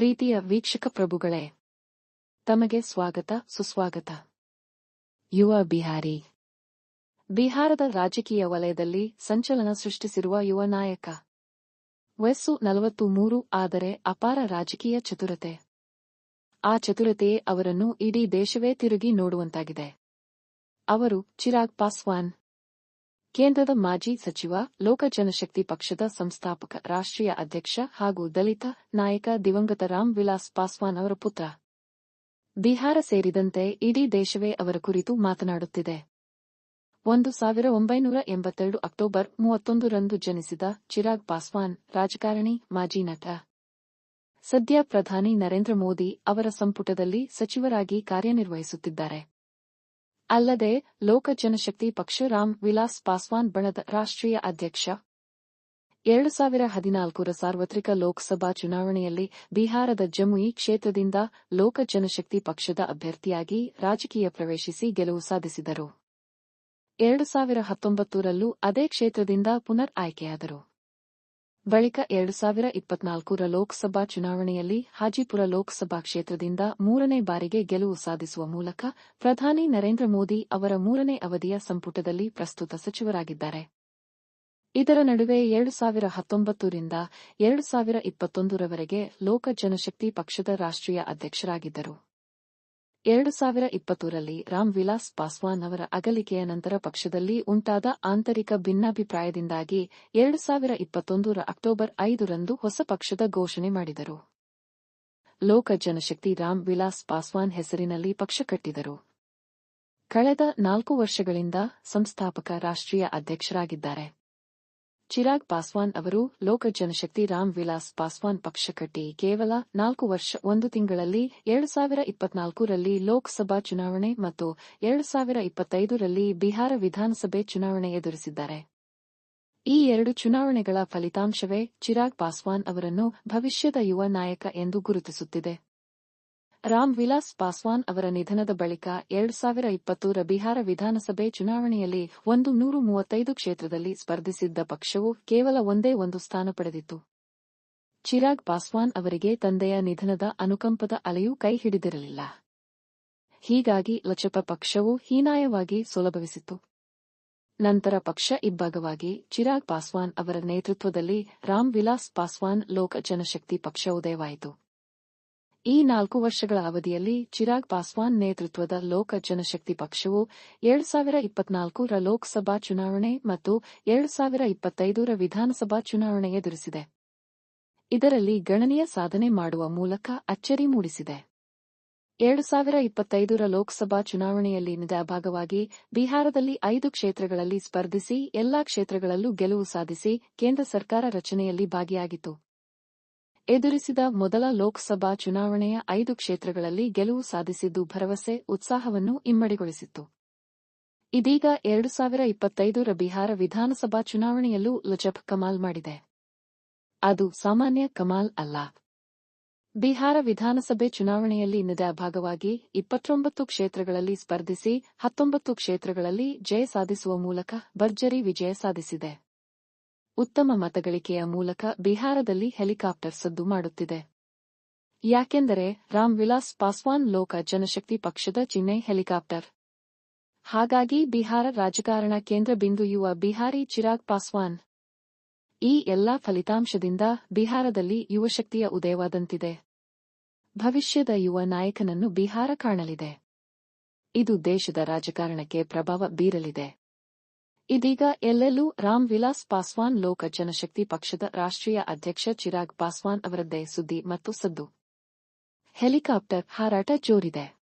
ಪ್ರೀತಿಯ ವೀಕ್ಷಕ ಪ್ರಭುಗಳೇ. ತಮಗೆ ಸ್ವಾಗತ, ಸುಸ್ವಾಗತ. ಯುವ ಬಿಹಾರಿ. ಬಿಹಾರದ ರಾಜಕೀಯ ವಲಯದಲ್ಲಿ ಸಂಚಲನ ಸೃಷ್ಟಿಸಿರುವ ಯುವ ನಾಯಕ. ವಯಸ್ಸು ನಲವತ್ತು ಮೂರು ಆದರೆ ಅಪಾರ ರಾಜಕೀಯ ಚತುರತೆ. ಆ ಚತುರತೆಯೇ ಅವರನ್ನು ಇಡೀ ದೇಶವೇ ತಿರುಗಿ ನೋಡುವಂತಾಗಿದೆ. ಅವರು ಚಿರಾಗ್ ಪಾಸ್ವಾನ್ ಕೇಂದ್ರದ ಮಾಜಿ ಸಚಿವ, ಲೋಕ ಜನಶಕ್ತಿ ಪಕ್ಷದ ಸಂಸ್ಥಾಪಕ, ರಾಷ್ಟ್ರೀಯ ಅಧ್ಯಕ್ಷ ಹಾಗೂ ದಲಿತ ನಾಯಕ ದಿವಂಗತ ರಾಮ್ ವಿಲಾಸ್ ಪಾಸ್ವಾನ್ ಅವರ ಪುತ್ರ. ಬಿಹಾರ ಸೇರಿದಂತೆ ಇಡೀ ದೇಶವೇ ಅವರ ಕುರಿತು ಮಾತನಾಡುತ್ತಿದೆ. ಒಂದು ಸಾವಿರ ಒಂಬೈನೂರ ಎಂಬತ್ತೆರಡು ಅಕ್ಟೋಬರ್ ಮೂವತ್ತೊಂದರಂದು ಜನಿಸಿದ ಚಿರಾಗ್ ಪಾಸ್ವಾನ್, ರಾಜಕಾರಣಿ, ಮಾಜಿ ನಟ. ಸದ್ಯ ಪ್ರಧಾನಿ ನರೇಂದ್ರ ಮೋದಿ ಅವರ ಸಂಪುಟದಲ್ಲಿ ಸಚಿವರಾಗಿ ಕಾರ್ಯನಿರ್ವಹಿಸುತ್ತಿದ್ದಾರೆ. ಅಲ್ಲದೆ ಲೋಕ ಜನಶಕ್ತಿ ಪಕ್ಷ ರಾಮ್ ವಿಲಾಸ್ ಪಾಸ್ವಾನ್ ಬಣದ ರಾಷ್ಟ್ರೀಯ ಅಧ್ಯಕ್ಷ. ಎರಡು ಸಾವಿರ ಹದಿನಾಲ್ಕರ ಸಾರ್ವತ್ರಿಕ ಲೋಕಸಭಾ ಚುನಾವಣೆಯಲ್ಲಿ ಬಿಹಾರದ ಜಮುಯಿ ಕ್ಷೇತ್ರದಿಂದ ಲೋಕ ಜನಶಕ್ತಿ ಪಕ್ಷದ ಅಭ್ಯರ್ಥಿಯಾಗಿ ರಾಜಕೀಯ ಪ್ರವೇಶಿಸಿ ಗೆಲುವು ಸಾಧಿಸಿದರು. ಎರಡು ಸಾವಿರ ಹತ್ತೊಂಬತ್ತರಲ್ಲೂ ಅದೇ ಕ್ಷೇತ್ರದಿಂದ ಪುನರ್ ಆಯ್ಕೆಯಾದರು. ಬಳಿಕ ಎರಡು ಸಾವಿರ ಇಪ್ಪತ್ನಾಲ್ಕರ ಲೋಕಸಭಾ ಚುನಾವಣೆಯಲ್ಲಿ ಹಾಜಿಪುರ ಲೋಕಸಭಾ ಕ್ಷೇತ್ರದಿಂದ ಮೂರನೇ ಬಾರಿಗೆ ಗೆಲುವು ಸಾಧಿಸುವ ಮೂಲಕ ಪ್ರಧಾನಿ ನರೇಂದ್ರ ಮೋದಿ ಅವರ ಮೂರನೇ ಅವಧಿಯ ಸಂಪುಟದಲ್ಲಿ ಪ್ರಸ್ತುತ ಸಚಿವರಾಗಿದ್ದಾರೆ. ಇದರ ನಡುವೆ ಎರಡು ಸಾವಿರ ಹತ್ತೊಂಬತ್ತರಿಂದ ಎರಡು ಸಾವಿರ ಇಪ್ಪತ್ತೊಂದರವರೆಗೆ ಲೋಕ ಜನಶಕ್ತಿ ಪಕ್ಷದ ರಾಷ್ಟ್ರೀಯ ಅಧ್ಯಕ್ಷರಾಗಿದ್ದರು. ಎರಡು ಸಾವಿರ ಇಪ್ಪತ್ತರಲ್ಲಿ ರಾಮ್ ವಿಲಾಸ್ ಪಾಸ್ವಾನ್ ಅವರ ಅಗಲಿಕೆಯ ನಂತರ ಪಕ್ಷದಲ್ಲಿ ಉಂಟಾದ ಆಂತರಿಕ ಭಿನ್ನಾಭಿಪ್ರಾಯದಿಂದಾಗಿ ಎರಡು ಸಾವಿರ ಇಪ್ಪತ್ತೊಂದರ ಅಕ್ಟೋಬರ್ ಐದರಂದು ಹೊಸ ಪಕ್ಷದ ಘೋಷಣೆ ಮಾಡಿದರು. ಲೋಕ ಜನಶಕ್ತಿ ರಾಮ್ ವಿಲಾಸ್ ಪಾಸ್ವಾನ್ ಹೆಸರಿನಲ್ಲಿ ಪಕ್ಷ ಕಟ್ಟಿದರು. ಕಳೆದ ನಾಲ್ಕು ವರ್ಷಗಳಿಂದ ಸಂಸ್ಥಾಪಕ ರಾಷ್ಟ್ರೀಯ ಅಧ್ಯಕ್ಷರಾಗಿದ್ದಾರೆ. ಚಿರಾಗ್ ಪಾಸ್ವಾನ್ ಅವರು ಲೋಕ ಜನಶಕ್ತಿ ರಾಮ್ ವಿಲಾಸ್ ಪಾಸ್ವಾನ್ ಪಕ್ಷ ಕಟ್ಟಿ ಕೇವಲ ನಾಲ್ಕು ವರ್ಷ, ಒಂದು ತಿಂಗಳಲ್ಲಿ ಎರಡು ಸಾವಿರ ಇಪ್ಪತ್ನಾಲ್ಕರಲ್ಲಿ ಲೋಕಸಭಾ ಚುನಾವಣೆ ಮತ್ತು ಎರಡು ಸಾವಿರ ಇಪ್ಪತ್ತೈದರಲ್ಲಿ ಬಿಹಾರ ವಿಧಾನಸಭೆ ಚುನಾವಣೆ ಎದುರಿಸಿದ್ದಾರೆ. ಈ ಎರಡು ಚುನಾವಣೆಗಳ ಫಲಿತಾಂಶವೇ ಚಿರಾಗ್ ಪಾಸ್ವಾನ್ ಅವರನ್ನು ಭವಿಷ್ಯದ ಯುವ ನಾಯಕ ಎಂದು ಗುರುತಿಸುತ್ತಿದೆ. ರಾಮ್ ವಿಲಾಸ್ ಪಾಸ್ವಾನ್ ಅವರ ನಿಧನದ ಬಳಿಕ ಎರಡು ಸಾವಿರ ಇಪ್ಪತ್ತರ ಬಿಹಾರ ವಿಧಾನಸಭೆ ಚುನಾವಣೆಯಲ್ಲಿ ಒಂದು ನೂರು ಮೂವತ್ತೈದು ಕ್ಷೇತ್ರದಲ್ಲಿ ಸ್ಪರ್ಧಿಸಿದ್ದ ಪಕ್ಷವು ಕೇವಲ ಒಂದೇ ಒಂದು ಸ್ಥಾನ ಪಡೆದಿತ್ತು. ಚಿರಾಗ್ ಪಾಸ್ವಾನ್ ಅವರಿಗೆ ತಂದೆಯ ನಿಧನದ ಅನುಕಂಪದ ಅಲೆಯೂ ಕೈ ಹಿಡಿದಿರಲಿಲ್ಲ. ಹೀಗಾಗಿ ಲಚಪ ಪಕ್ಷವು ಹೀನಾಯವಾಗಿ ಸುಲಭವಿಸಿತು ನಂತರ ಪಕ್ಷ ಇಬ್ಬಾಗವಾಗಿ ಚಿರಾಗ್ ಪಾಸ್ವಾನ್ ಅವರ ನೇತೃತ್ವದಲ್ಲಿ ರಾಮ್ ವಿಲಾಸ್ ಪಾಸ್ವಾನ್ ಲೋಕ ಜನಶಕ್ತಿ ಪಕ್ಷ ಉದಯವಾಯಿತು. ಈ ನಾಲ್ಕು ವರ್ಷಗಳ ಅವಧಿಯಲ್ಲಿ ಚಿರಾಗ್ ಪಾಸ್ವಾನ್ ನೇತೃತ್ವದ ಲೋಕ ಜನಶಕ್ತಿ ಪಕ್ಷವು ಎರಡು ಸಾವಿರ ಇಪ್ಪತ್ನಾಲ್ಕರ ಲೋಕಸಭಾ ಚುನಾವಣೆ ಮತ್ತು ಎರಡು ಸಾವಿರ ಇಪ್ಪತ್ತೈದರ ವಿಧಾನಸಭಾ ಚುನಾವಣೆ ಎದುರಿಸಿದೆ. ಇದರಲ್ಲಿ ಗಣನೀಯ ಸಾಧನೆ ಮಾಡುವ ಮೂಲಕ ಅಚ್ಚರಿ ಮೂಡಿಸಿದೆ. ಎರಡು ಸಾವಿರ ಇಪ್ಪತ್ತೈದರ ಲೋಕಸಭಾ ಚುನಾವಣೆಯಲ್ಲಿ ನಿದ ಭಾಗವಾಗಿ ಬಿಹಾರದಲ್ಲಿ ಐದು ಕ್ಷೇತ್ರಗಳಲ್ಲಿ ಸ್ಪರ್ಧಿಸಿ ಎಲ್ಲಾ ಕ್ಷೇತ್ರಗಳಲ್ಲೂ ಗೆಲುವು ಸಾಧಿಸಿ ಕೇಂದ್ರ ಸರ್ಕಾರ ರಚನೆಯಲ್ಲಿ ಭಾಗಿಯಾಗಿತ್ತು. ಎದುರಿಸಿದ ಮೊದಲ ಲೋಕಸಭಾ ಚುನಾವಣೆಯ ಐದು ಕ್ಷೇತ್ರಗಳಲ್ಲಿ ಗೆಲುವು ಸಾಧಿಸಿದ್ದು ಭರವಸೆ, ಉತ್ಸಾಹವನ್ನು ಇಮ್ಮಡಿಗೊಳಿಸಿತ್ತು. ಇದೀಗ ಎರಡು ಸಾವಿರ ಇಪ್ಪತ್ತೈದರ ಬಿಹಾರ ವಿಧಾನಸಭಾ ಚುನಾವಣೆಯಲ್ಲೂ ಲಜಬ್ ಕಮಾಲ್ ಮಾಡಿದೆ. ಅದು ಸಾಮಾನ್ಯ ಕಮಾಲ್ ಅಲ್ಲ. ಬಿಹಾರ ವಿಧಾನಸಭೆ ಚುನಾವಣೆಯಲ್ಲಿ ನಿದ ಭಾಗವಾಗಿ ಇಪ್ಪತ್ತೊಂಬತ್ತು ಕ್ಷೇತ್ರಗಳಲ್ಲಿ ಸ್ಪರ್ಧಿಸಿ ಹತ್ತೊಂಬತ್ತು ಕ್ಷೇತ್ರಗಳಲ್ಲಿ ಜಯ ಸಾಧಿಸುವ ಮೂಲಕ ಭರ್ಜರಿ ವಿಜಯ ಸಾಧಿಸಿದೆ. ಉತ್ತಮ ಮತಗಳಿಕೆಯ ಮೂಲಕ ಬಿಹಾರದಲ್ಲಿ ಹೆಲಿಕಾಪ್ಟರ್ ಸದ್ದು ಮಾಡುತ್ತಿದೆ. ಯಾಕೆಂದರೆ ರಾಮ್ ವಿಲಾಸ್ ಪಾಸ್ವಾನ್ ಲೋಕ ಜನಶಕ್ತಿ ಪಕ್ಷದ ಚಿಹ್ನೆ ಹೆಲಿಕಾಪ್ಟರ್. ಹಾಗಾಗಿ ಬಿಹಾರ ರಾಜಕಾರಣ ಕೇಂದ್ರ ಬಿಂದು ಯುವ ಬಿಹಾರಿ ಚಿರಾಗ್ ಪಾಸ್ವಾನ್. ಈ ಎಲ್ಲಾ ಫಲಿತಾಂಶದಿಂದ ಬಿಹಾರದಲ್ಲಿ ಯುವಶಕ್ತಿಯ ಉದಯವಾದಂತಿದೆ. ಭವಿಷ್ಯದ ಯುವ ನಾಯಕನನ್ನು ಬಿಹಾರ ಕಾಣಲಿದೆ. ಇದು ದೇಶದ ರಾಜಕಾರಣಕ್ಕೆ ಪ್ರಭಾವ ಬೀರಲಿದೆ. ಇದೀಗ ಎಲ್ಲೆಲ್ಲೂ ರಾಮ್ ವಿಲಾಸ್ ಪಾಸ್ವಾನ್ ಲೋಕ ಜನಶಕ್ತಿ ಪಕ್ಷದ ರಾಷ್ಟ್ರೀಯ ಅಧ್ಯಕ್ಷ ಚಿರಾಗ್ ಪಾಸ್ವಾನ್ ಅವರದ್ದೇ ಸುದ್ದಿ ಮತ್ತು ಸದ್ದು. ಹೆಲಿಕಾಪ್ಟರ್ ಹಾರಾಟ ಜೋರಿದೆ.